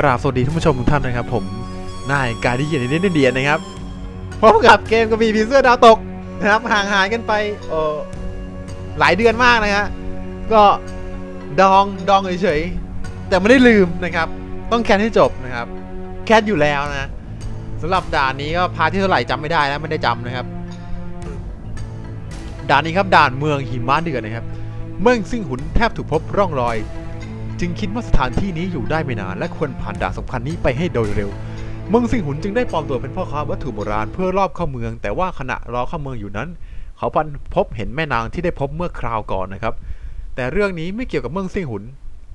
กราบสวัสดีท่านผู้ชมทุกท่านนะครับ ผมนายการที่เย็นในเดียนนะครับพบกับเกมกระบี่ผีเสื้อดาวตกนะครับห่างหายกันไปเออหลายเดือนมากนะฮะก็ดองดองเฉยๆแต่ไม่ได้ลืมนะครับ ต้องแคนให้จบนะครับ แคทอยู่แล้วนะสำหรับด่านนี้ก็พาที่เท่าไหร่จำไม่ได้นะไม่ได้จำนะครับ ด่านนี้ครับด่านเมืองหิมะเดือดนะครับ เมืองซึ่งหุนแทบถูกพบร่องรอย จึงคิดว่าสถานที่นี้อยู่ได้ไม่นานและควรผ่านด่านสำคัญนี้ไปให้โดยเร็ว เมืองสิงหุนจึงได้ปลอมตัวเป็นพ่อค้าวัตถุโบราณเพื่อรอบเข้าเมือง แต่ว่าขณะรอเข้าเมืองอยู่นั้น เขาพันพบเห็นแม่นางที่ได้พบเมื่อคราวก่อนนะครับ แต่เรื่องนี้ไม่เกี่ยวกับเมืองสิงหุน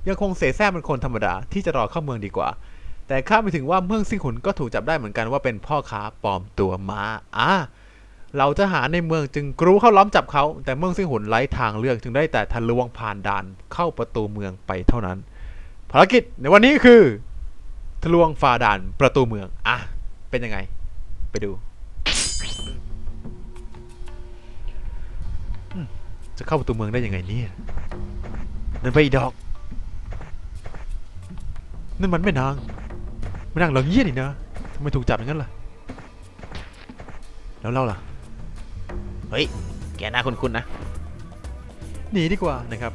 ยังคงเสแสร้งเป็นคนธรรมดาที่จะรอเข้าเมืองดีกว่า แต่คาไม่ถึงว่าเมืองสิงหุนก็ถูกจับได้เหมือนกันว่าเป็นพ่อค้าปลอมตัวมาอ่า เราทหารในเมืองจึงกรูเข้าล้อมจับเขา แต่เมืองสิงหุนไร้ทางเลือกจึงได้แต่ทะลวงผ่านด่านเข้าประตูเมืองไปเท่านั้น ภารกิจในวันนี้คือ ทะลวงฝ่าด่านประตูเมือง อะ เป็นยังไง ไปดู จะเข้าประตูเมืองได้ยังไงเนี่ยนั่นไปอีดอก นั่นมันแม่นางแม่นางเหลังเยี่ยนี่นะทำไมถูกจับอย่างนั้นล่ะ แล้วเราล่ะ ฮ้ย แกหน้าคุ้นๆนะ หนีดีกว่านะครับ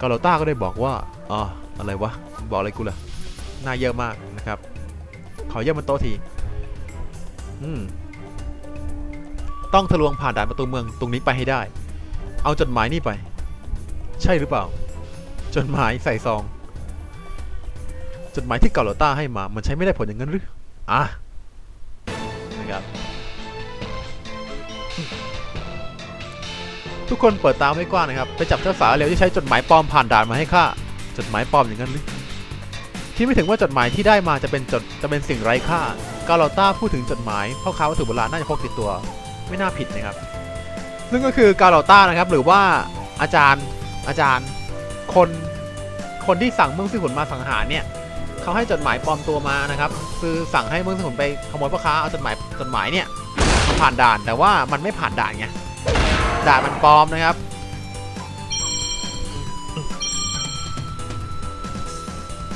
กาโลต้าก็ได้บอกว่าอ๋ออะไรวะ บอกอะไรกูล่ะหน้าเยอะมากนะครับ ขอเยี่ยมบนโต๊ะที อืม ต้องทะลวงผ่านด่านประตูเมืองตรงนี้ไปให้ได้ เอาจดหมายนี่ไป ใช่หรือเปล่า จดหมายใส่ซอง จดหมายที่เกาโลต้าให้มา มันใช้ไม่ได้ผลอย่างนั้นหรือ อะนะครับ ทุกคนเปิดตาไม่กว้างนะครับ ไปจับเจ้าสาวเร็วที่ใช้จดหมายปลอมผ่านด่านมาให้ข้า จดหมายปลอมอย่างนั้นหรือที่ไม่ถึงว่าจดหมายที่ได้มาจะเป็นจดจะเป็นสิ่งไร้ค่า กาลาต้าพูดถึงจดหมายพ่อค้าวัตถุโบราณน่าจะพกติดตัว ไม่น่าผิดนะครับ ซึ่งก็คือกาลาต้านะครับ หรือว่าอาจารย์อาจารย์คนคนที่สั่งเมืองสิขุนมาสังหารเนี่ยเขาให้จดหมายปลอมตัวมานะครับคือสั่งให้เมืองสิขุนไปขโมยพ่อค้าเอาจดหมายจดหมายเนี่ยผ่านด่านแต่ว่ามันไม่ผ่านด่านไง ด่านมันปลอมนะครับ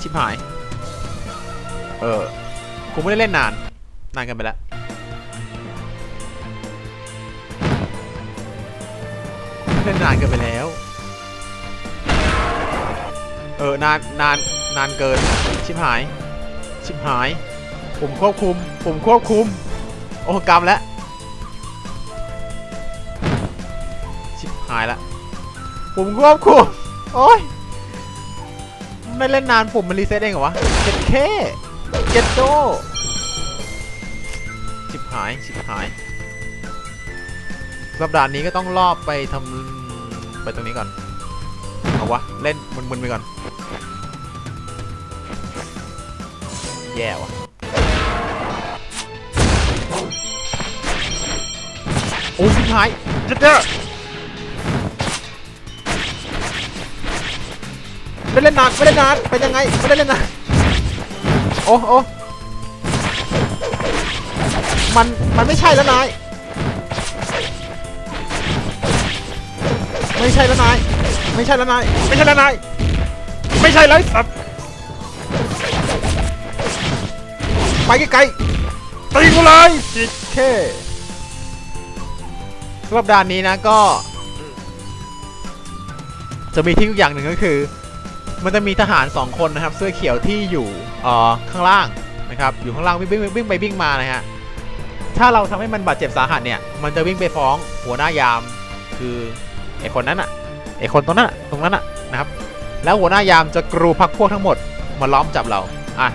ชิบหาย เออกูไม่ได้เล่นนาน นานกันไปแล้ว เล่นนานเกินไปแล้ว เออนานนานนานเกิน ชิบหาย ชิบหาย ผมควบคุม ผมควบคุม โอ้กรรมแล้วายละผมควบคุมโอ้ยไม่เล่นนานผมมันรีเซ็ตเองเหรอวะเจ็ดเคเจ็ดโดชิบหายชิบหายสัปดาห์นี้ก็ต้องรอบไปทำไปตรงนี้ก่อน เอาวะ เล่นมึนๆไปก่อน แย่วะโอ้ยชิบหายเจ็ ไม่เล่นนานไม่เล่นนานเป็นยังไงไม่ได้เล่นนานโอ้โอ้มันมันไม่ใช่แล้วนายไม่ใช่แล้วนายไม่ใช่แล้วนายไม่ใช่แล้วนายไม่ใช่แล้วไอ้สัตว์ไปไกลๆตีกูเลยจิตเคสำหรับด่านนี้นะก็ จะมีที่อย่างหนึ่งก็คือ มันจะมีทหาร 2 คนนะครับ เสื้อเขียวที่อยู่เอ่อข้างล่างนะครับ อยู่ข้างล่างวิ่งวิ่งวิ่งไปวิ่งมานะฮะ ถ้าเราทำให้มันบาดเจ็บสาหัสเนี่ย มันจะวิ่งไปฟ้องหัวหน้ายาม คือไอคนนั้นอะไอคนตรงนั้นอะตรงนั้นอะนะครับ แล้วหัวหน้ายามจะกรูพักพวกทั้งหมดมาล้อมจับเรา อะ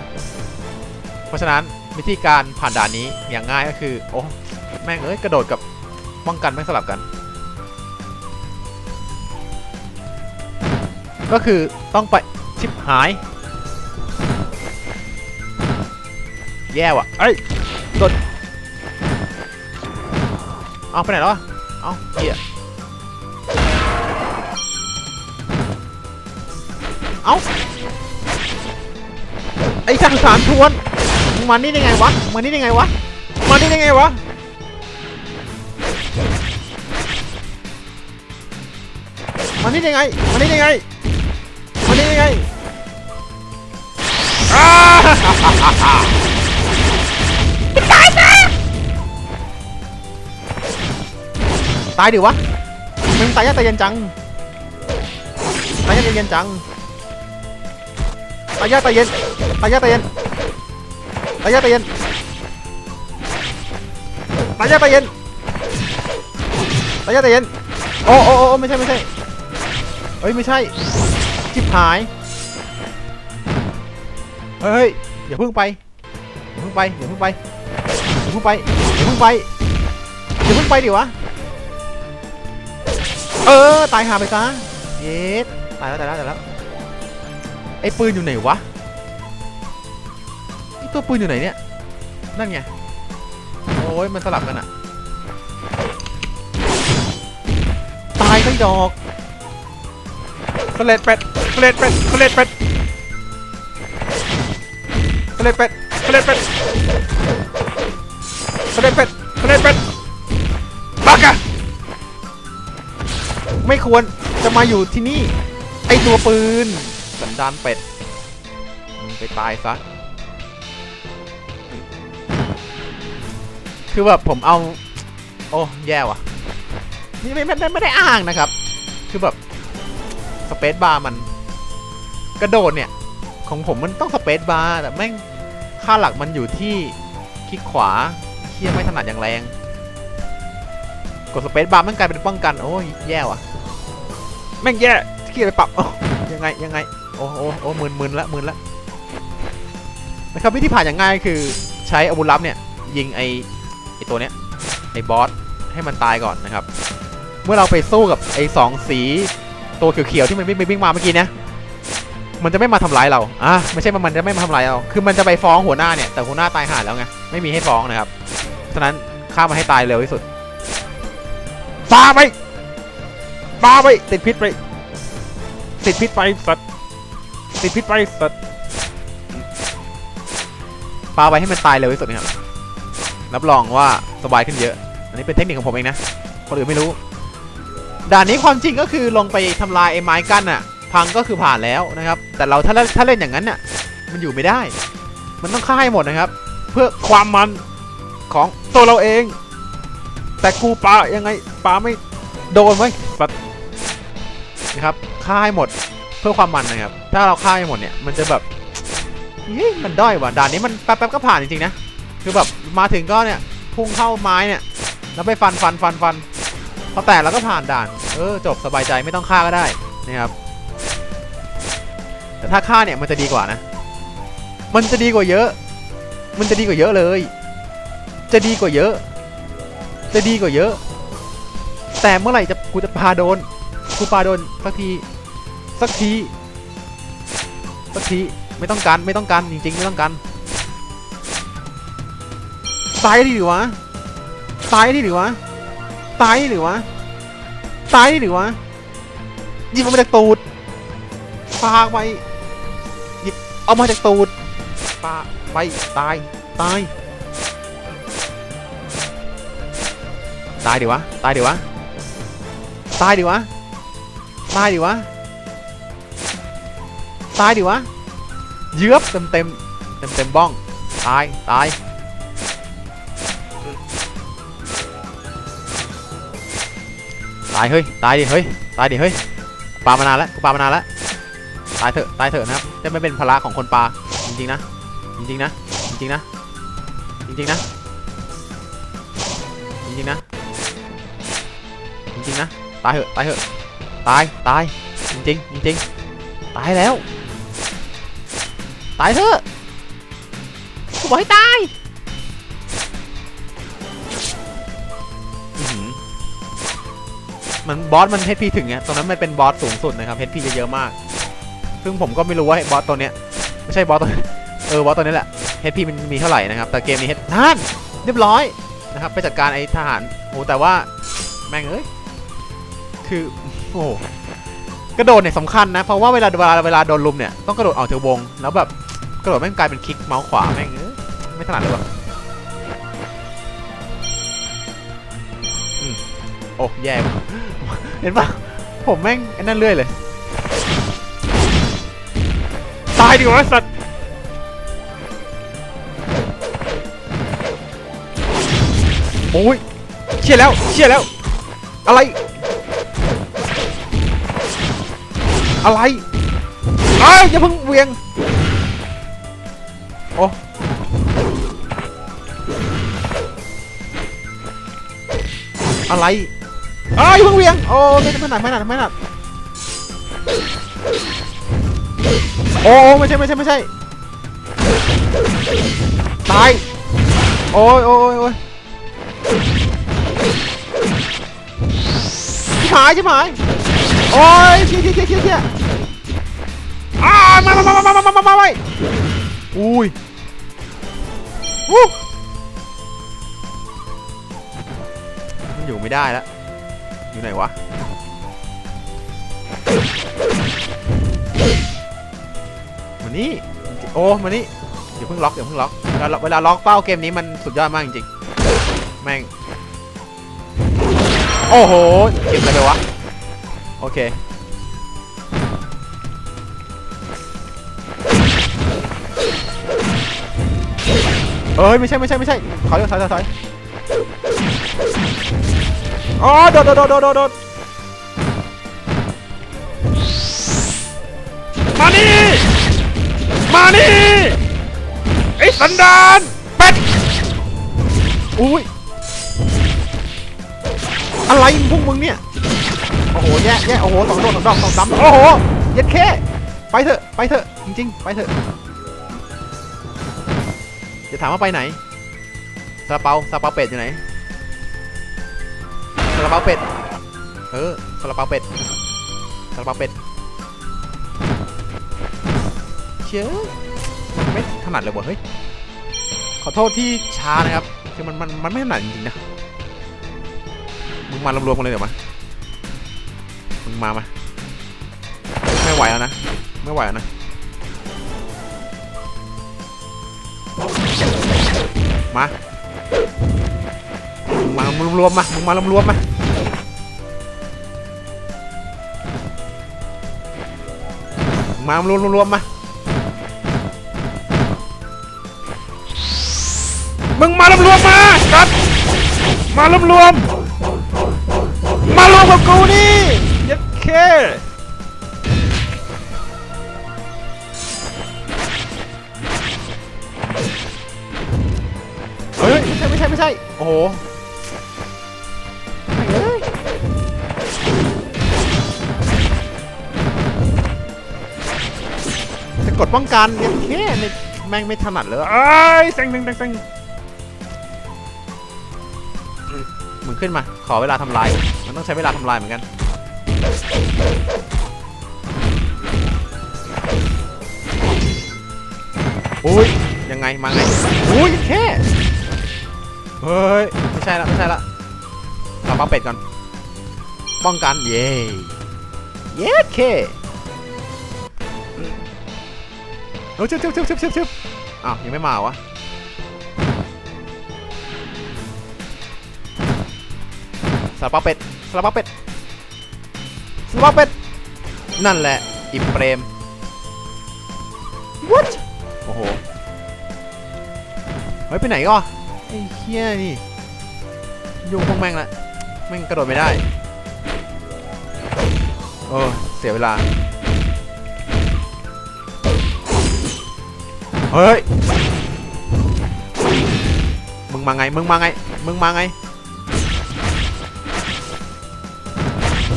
เพราะฉะนั้นวิธีการผ่านด่านนี้อย่างง่ายก็คือ โอ้ แม่งเอ้ยกระโดดกับป้องกันไม่งสลับกัน ก็คือต้องไปชิบหาย แย่ว่ะเอ้ยโดนเอาไปไหนแล้ววะเอาเกียเอาไอ้ทหารทวนมึงมานี่ได้ไงวะมึงมานี่ได้ไงวะมึงมานี่ได้ไงวะมานี่ได้ไงมานี่ได้ไง มานี่ยังไงอ้าตายดิวะมึงตายยากตายเย็นจังตายยากตายเย็นจังตายยากตายเย็นตายยากตายเย็นตายยากตายเย็นตายยากตายเย็นตายยากตายเย็นโอ้โอ้โอ้ไม่ใช่ไม่ใช่เฮ้ยไม่ใช่ จิบหาย เฮ้ยอย่าเพิ่งไปอย่าเพิ่งไปอย่าเพิ่งไปอย่าเพิ่งไปอย่าเพิ่งไปอย่าเพิ่งไปดิวะ เออ ตายหาไปซะเย็ดตายแล้วตายแล้วตายแล้ว ไอ้ปืนอยู่ไหนวะไอ้ตัวปืนอยู่ไหนเนี่ย นั่นไง โอ้ยมันสลับกันอะตายไปดอก สเลดเป็ดสเลดเป็ดสเลดเป็ดสเลดเป็ดสเลดเป็ดสเลดเป็ดสเลดเป็ดบักอะไม่ควรจะมาอยู่ที่นี่ ไอตัวปืน สันดานเป็ดมึงไปตายซะคือแบบผมเอา โอ้ แย่ว่ะ นี่ไม่ไม่ไม่ไม่ได้อ้างนะครับ คือแบบ สเปซบาร์มันกระโดดเนี่ย ของผมมันต้องสเปซบาร์แต่แม่งค่าหลักมันอยู่ที่คลิกขวาเที่ยไม่ถนัดอย่างแรง กดสเปซบาร์มันกลายเป็นป้องกัน โอ้ยแย่ว่ะ แม่งแย่ที่ไปปรับยังไงยังไง โอ้โอ้โอ้หมื่นหมื่นละหมื่นละนะครับวิธีผ่านอย่างง่ายคือใช้อาวุธลับเนี่ย ยิงไอไอตัวเนี้ยไอบอสให้มันตายก่อนนะครับ เมื่อเราไปสู้กับไอสองสี ตัวเขียวๆที่มันวิ่งไปวิ่งมาเมื่อกี้เนี่ยมันจะไม่มาทำร้ายเราอะไม่ใช่มันมันจะไม่มาทำร้ายเรา คือมันจะไปฟ้องหัวหน้าเนี่ย แต่หัวหน้าตายหาแล้วไง ไม่มีให้ฟ้องนะครับ ฉะนั้นฆ่ามันให้ตายเร็วที่สุดปาไปปาไป ติดพิษไป ติดพิษไปสัตว์ติดพิษไปสัตว์ปาไปให้มันตายเร็วที่สุดนะครับ รับรองว่าสบายขึ้นเยอะ อันนี้เป็นเทคนิคของผมเองนะ คนอื่นไม่รู้ ด่านนี้ความจริงก็คือลงไปทำลายไอ้ไม้กั้นอะพังก็คือผ่านแล้วนะครับ แต่เราถ้าเล่นถ้าเล่นอย่างนั้นน่ะมันอยู่ไม่ได้ มันต้องฆ่าให้หมดนะครับ เพื่อความมันของตัวเราเอง แต่กูปายังไงปาไม่โดนไว้นะครับฆ่าให้หมดเพื่อความมันนะครับ ถ้าเราฆ่าให้หมดเนี่ยมันจะแบบเฮ้ยมันด้อยว่ะด่านนี้มันแป๊บๆก็ผ่านจริงๆนะ คือแบบมาถึงก็เนี่ยพุ่งเข้าไม้เนี่ยแล้วไปฟันฟันฟันฟัน พอแตกแล้วก็ผ่านด่าน เออจบสบายใจไม่ต้องฆ่าก็ได้นะครับแต่ถ้าฆ่าเนี่ยมันจะดีกว่านะ มันจะดีกว่าเยอะ มันจะดีกว่าเยอะเลย จะดีกว่าเยอะ จะดีกว่าเยอะ แต่เมื่อไหร่จะกูจะพาโดนกูปาโดนสักทีสักทีสักทีไม่ต้องการไม่ต้องการจริงๆ ไม่ต้องการตายดิหรือวะตายดิหรือวะ ตายหรือวะตายหรือวะหยิบออกมาจากตูดปาไปหยิบเอามาจากตูดปาไปตายตายตายดิวะตายดิวะตายดิวะตายดิวะตายดิวะเยือบเต็มเต็มเต็มเต็มบ้องตายตายายเฮ้ยตายดิเฮ้ยตายดิเฮ้ยปลามานานแล้วกูปลามานานแล้วตายเถอะตายเถอะนะครับจะไม่เป็นภาระของคนปลาจริงๆนะจริงๆนะจริงๆนะจริงๆนะจริงๆนะจริงๆนะตายเถอะตายเถอะตายตายจริงๆจริงๆตายแล้ว ตายเถอะกูบอกให้ตาย มันบอสมันเฮดพีถึงไงตรงนั้นมันเป็นบอสสูงสุดนะครับเฮดพีจะเยอะมาก ซึ่งผมก็ไม่รู้ว่าบอสตัวเนี้ยไม่ใช่บอสตัวเออบอสตัวนี้แหละเฮดพีมันมีเท่าไหร่นะครับแต่เกมนี้เฮดนั่นเรียบร้อยนะครับไปจัดการไอ้ทหารโอ้แต่ว่าแม่งเอ้ยคือโอ้กระโดดเนี่ยสำคัญนะเพราะว่าเวลาเวลาเวลาโดนลุมเนี่ยต้องกระโดดออกจากวงแล้วแบบกระโดดแม่งกลายเป็นคลิกเมาส์ขวาแม่งเอ้ยไม่ถนัดเลยวะอืมโอ้แย่ เห็นปะผมแม่งไอ้นั่นเรื่อยเลย ตายดีกว่าสัตว์โอ้ยเชี่ยแล้วเชี่ยแล้ว อะไร อะไรเอ้ยอย่าเพิ่งเวียงโอ้อะไร อ้าวยเพิ่งเวียงโอ้ไม่ไม่หนักไม่หนักไม่หนักโอ้ไม่ใช่ไม่ใช่ไม่ใช่ตายโอ้ยโอ้ยโอยชิบหายชิบหายโอ้ยเชี่ยเชี่ยเชี่ยเชี่ยอ้ามามามามามไอุ้ยอู้อยู่ไม่ได้แล้ว อยู่ไหนวะ มานี่ โอ้มานี่อย่าเพิ่งล็อกอย่าเพิ่งล็อกเวลาเวลาล็อกเป้าเกมนี้มันสุดยอดมากจริงๆ แม่ง โอ้โห เก็บอะไรไวะ โอเคเอ้ย ไม่ใช่ ไม่ใช่ ไม่ใช่ถอยถอยถอยถอย อ๋อโดดโดดโดดโดดมานี่ มานี่ไอ้สันดานเป็ดอุ้ยอะไรพวกมึงเนี่ย โอ้โหแย่แย่โอ้โหสองโดดสองดอกสองดำโอ้โหเย็ดแค่ไปเถอะไปเถอะจริงๆ ไปเถอะจะถามว่าไปไหนซาเปาซาเปาเป็ดอยู่ไหนาลาเปาเป็ด เออซาลาเปาเป็ดซาลาเปาเป็ด เชื่อไม่ถนัดเลยบ่เฮ้ย ขอโทษที่ช้านะครับ คือมันมันมันไม่ถนัดจริงๆนะ มึงมารวมๆกันเลยเดี๋ยวมา มึงมามา ไม่ไหวแล้วนะ ไม่ไหวแล้วนะ มา มึงมารวมๆมา มึงมารวมๆมา มารวมรวมมามึงมารวมรวมมาครับ มารวมรวมมารวมกับกูนี่ยัดเคเฮ้ยไม่ใช่ไม่ใช่ไม่ใช่โอ้โห กดป้องกันยังแค่แม่งไม่ถนัดเลยไอ้เซ็งเซ็งเซ็งมึงขึ้นมา ขอเวลาทำลาย มันต้องใช้เวลาทำลายเหมือนกันอุ้ยยังไง มาไงอุ้ยแค่เฮ้ย ไม่ใช่ละไม่ใช่ละเราป้าเป็ดก่อน ป้องกัน เย้ เย้แค่ อ้ยชึบชึบชึบชึบชึบชึบอ้าวยังไม่มาวะสลับเป็ดสลับเป็ดสลับเป็ดนั่นแหละอิมเปรม what โอ้โหเฮ้ยไปไหนก็ไอ้เคี้ยนี่ยูงพวกแม่งละแม่งกระโดดไม่ได้ เออเสียเวลา เฮ้ย มึงมาไง มึงมาไง มึงมาไง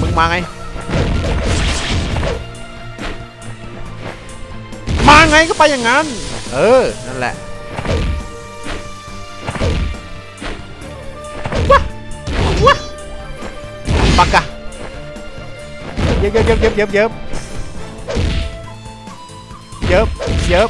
มึงมาไง มาไงก็ไปอย่างนั้น เออ นั่นแหละว้าว้าปักกะเย็บเย็บเย็บเย็บเย็บเย็บเย็บ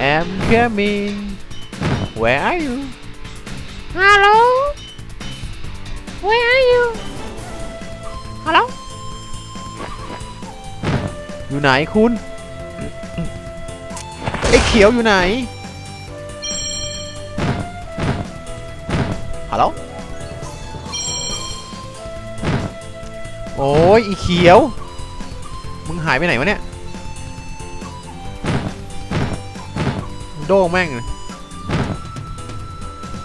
I'm coming where are you Hello? Where are you? Hello? อยู่ไหนคุณไอ้เขียวอยู่ไหน ฮัลโหล โอ้ยอีเขียว มึงหายไปไหนวะเนี่ย โด่งแม่ง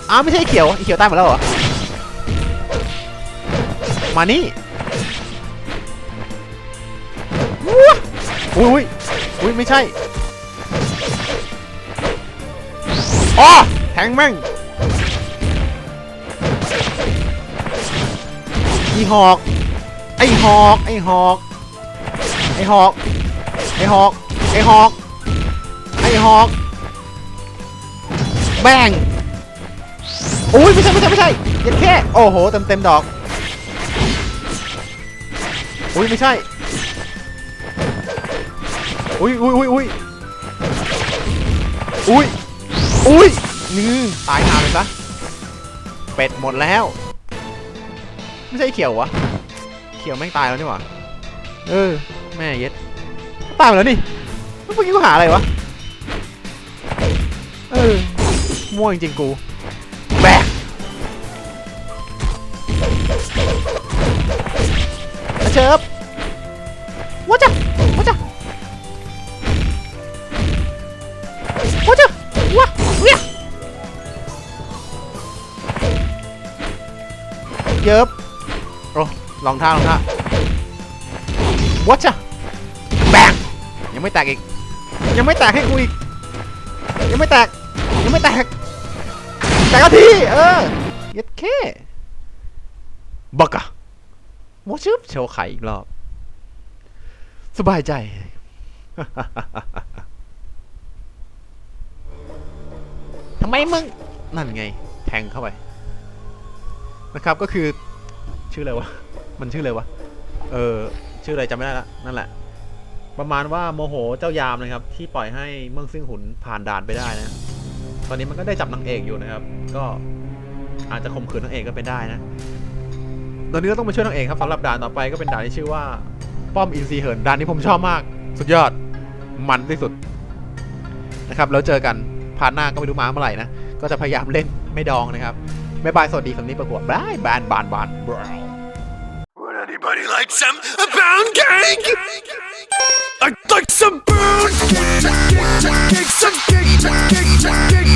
อ้าวไม่ใช่เขียวเขียวตายหมดแล้วเหรอ มานี่อุ้ยอุ้ยอุ้ยไม่ใช่อ๋อแทงแม่งอีหอก ไอหอก ไอหอก ไอหอก ไอหอก ไอหอก ไอหอก แบงอุ้ยไม่ใช่ไม่ใช่ไม่ใช่ยัดแค่โอ้โหเต็มเต็มดอกอุ้ยไม่ใช่อุ้ยอุ้ยอุ้ยอุ้ยอุ้ยอุ้ยนี่ตายหาเลยซะเป็ดหมดแล้ว ไม่ใช่เขียววะเขียวแม่งตายแล้วนี่หว่าเออแม่เย็ดตายแล้วนี่เมื่อกี้กูหาอะไรวะ มั่วจริงๆกูแบกมาเชิบว่าจะว่าจะว่าจะว้าเวียเยิบโอ้ลองท่าลองท่าวัดจะแบงยังไม่แตกอีก ยังไม่แตกให้กูอีกยังไม่แตกยังไม่แตก แตกก็ทีเออเย็ดแค่บักอะโมชึบโชว์ไข่อีกรอบ สบายใจ ทำไมมึง นั่นไง แทงเข้าไป นะครับก็คือ ชื่ออะไรวะ มันชื่ออะไรวะ เออ ชื่ออะไรจำไม่ได้ละ นั่นแหละ ประมาณว่าโมโหเจ้ายามนะครับ ที่ปล่อยให้เมืองซึ่งหุนผ่านด่านไปได้นะ ตอนนี้มันก็ได้จับนางเอกอยู่นะครับ ก็อาจจะข่มขืนนางเอกก็เป็นได้นะ ตอนนี้ก็ต้องไปช่วยนางเอกครับสำหรับด่านต่อไปก็เป็นด่านที่ชื่อว่า ป้อมอินซีเหินด่านนี้ผมชอบมาก สุดยอดมันที่สุดนะครับ แล้วเจอกันพาร์ทหน้าก็ไม่รู้มาเมื่อไหร่นะ ก็จะพยายามเล่นไม่ดองนะครับบ๊ายบายสวัสดีสำนี้ประกวดบายบานบานบาน Would anybody like some a pound cake? I'd like some pound cake, cake, cake, some cake.